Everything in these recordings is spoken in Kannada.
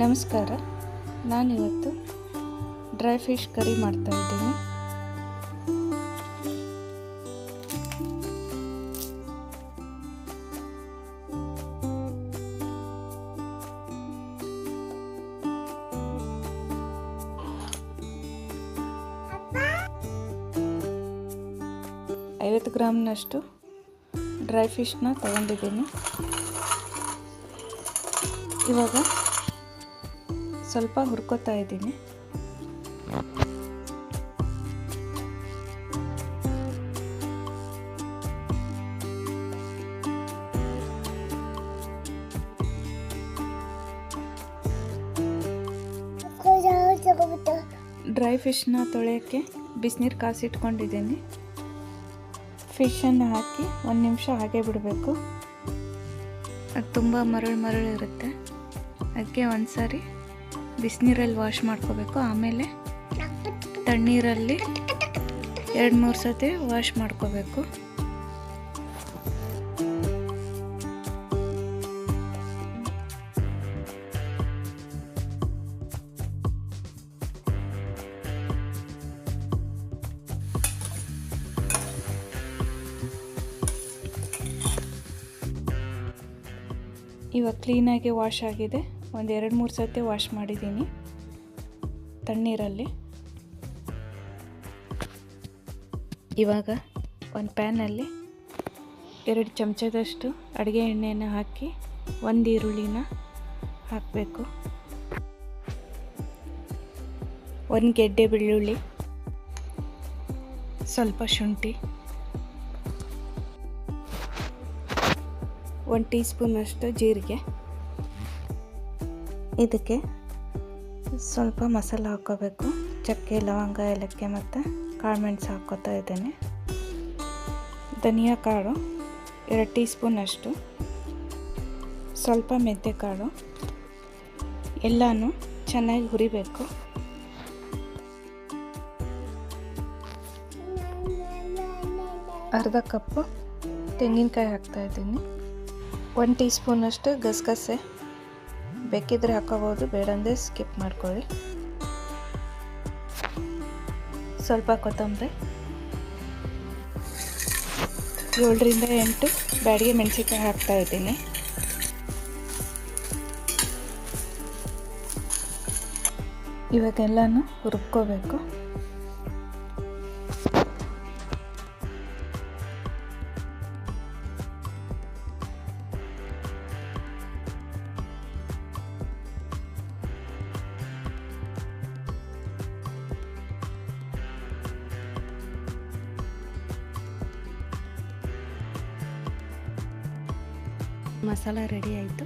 ನಮಸ್ಕಾರ. ನಾನಿವತ್ತು ಡ್ರೈ ಫಿಶ್ ಕರಿ ಮಾಡ್ತಾ ಇದ್ದೀನಿ. ಐವತ್ತು ಗ್ರಾಮ್ನಷ್ಟು ಡ್ರೈ ಫಿಶ್ನ ತಗೊಂಡಿದ್ದೀನಿ. ಇವಾಗ ಸ್ವಲ್ಪ ಹುರ್ಕೋತಾ ಇದ್ದೀನಿ. ಡ್ರೈ ಫಿಶ್ನ ತೊಳೆಯೋಕ್ಕೆ ಬಿಸಿನೀರು ಕಾಸಿಟ್ಕೊಂಡಿದ್ದೀನಿ. ಫಿಶನ್ನು ಹಾಕಿ ಒಂದು ನಿಮಿಷ ಹಾಗೆ ಬಿಡಬೇಕು. ಅದು ತುಂಬ ಮರಳು ಮರಳು ಇರುತ್ತೆ. ಅದಕ್ಕೆ ಒಂದು ಸಾರಿ ಬಿಸಿನೀರಲ್ಲಿ ವಾಶ್ ಮಾಡ್ಕೋಬೇಕು. ಆಮೇಲೆ ತಣ್ಣೀರಲ್ಲಿ ಎರಡು ಮೂರು ಸತಿ ವಾಶ್ ಮಾಡ್ಕೋಬೇಕು. ಇವಾಗ ಕ್ಲೀನಾಗಿ ವಾಶ್ ಆಗಿದೆ. ಒಂದು ಎರಡು ಮೂರು ಸತಿ ವಾಶ್ ಮಾಡಿದ್ದೀನಿ ತಣ್ಣೀರಲ್ಲಿ. ಇವಾಗ ಒಂದು ಪ್ಯಾನಲ್ಲಿ ಎರಡು ಚಮಚದಷ್ಟು ಅಡುಗೆ ಎಣ್ಣೆಯನ್ನು ಹಾಕಿ ಒಂದು ಈರುಳ್ಳಿನ ಹಾಕಬೇಕು. ಒಂದು ಗೆಡ್ಡೆ ಬೆಳ್ಳುಳ್ಳಿ, ಸ್ವಲ್ಪ ಶುಂಠಿ, ಒಂದು ಟೀ ಸ್ಪೂನಷ್ಟು ಜೀರಿಗೆ. ಇದಕ್ಕೆ ಸ್ವಲ್ಪ ಮಸಾಲ ಹಾಕ್ಕೋಬೇಕು. ಚಕ್ಕೆ, ಲವಂಗ, ಏಲಕ್ಕಿ ಮತ್ತು ಕಾಳು ಮೆಣಸು ಹಾಕ್ಕೋತಾ ಇದ್ದೇನೆ. ಧನಿಯಾ ಕಾಳು ಎರಡು ಟೀ ಸ್ಪೂನಷ್ಟು ಸ್ವಲ್ಪ ಮೆಂತ್ಯ ಕಾಳು. ಎಲ್ಲನೂ ಚೆನ್ನಾಗಿ ಹುರಿಬೇಕು. ಅರ್ಧ ಕಪ್ಪು ತೆಂಗಿನಕಾಯಿ ಹಾಕ್ತಾ ಇದ್ದೀನಿ. ಒಂದು ಟೀ ಸ್ಪೂನಷ್ಟು ಗಸಗಸೆ. ಬೇಕಿದ್ರೆ ಹಾಕೋಬೋದು, ಬೇಡಂದರೆ ಸ್ಕಿಪ್ ಮಾಡ್ಕೊಳ್ಳಿ. ಸ್ವಲ್ಪ ಕೊತ್ತಂಬರಿ. ಏಳರಿಂದ ಎಂಟು ಬ್ಯಾಡಿಗೆ ಮೆಣಸಿನ್ಕಾಯಿ ಹಾಕ್ತಾ ಇದ್ದೀನಿ. ಇವಾಗೆಲ್ಲನೂ ರುಬ್ಕೋಬೇಕು. ಮಸಾಲ ರೆಡಿ ಆಯಿತು.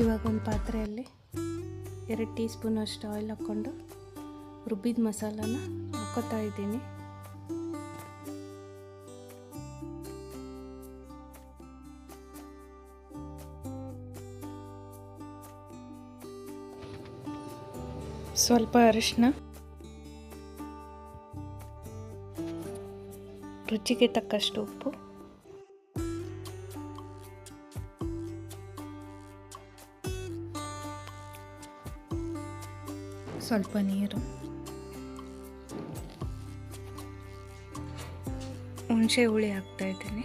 ಇವಾಗ ಒಂದು ಪಾತ್ರೆಯಲ್ಲಿ ಎರಡು ಟೀ ಸ್ಪೂನಷ್ಟು ಆಯಿಲ್ ಹಾಕ್ಕೊಂಡು ರುಬ್ಬಿದ ಮಸಾಲಾನ ಹಾಕೋತಾ ಇದ್ದೀನಿ. ಸ್ವಲ್ಪ ಅರಿಶಿನ, ರುಚಿಗೆ ತಕ್ಕಷ್ಟು ಉಪ್ಪು ಸ್ವಲ್ಪ ನೀರು. ಹುಣಸೆ ಹುಳಿ ಹಾಕ್ತಾ ಇದ್ದೀನಿ.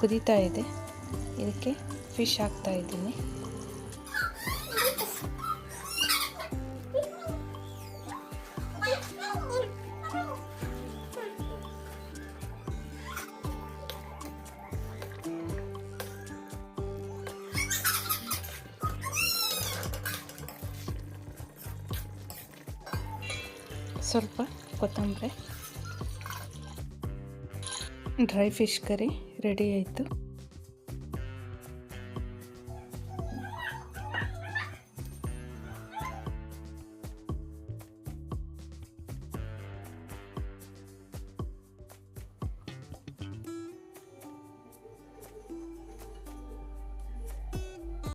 ಕುದೀತಾ ಇದೆ. ಇದಕ್ಕೆ ಫಿಶ್ ಹಾಕ್ತಾ ಇದ್ದೀನಿ. ಸ್ವಲ್ಪ ಕೊತ್ತಂಬರಿ. ಡ್ರೈ ಫಿಶ್ ಕರಿ ರೆಡಿ ಆಯಿತು.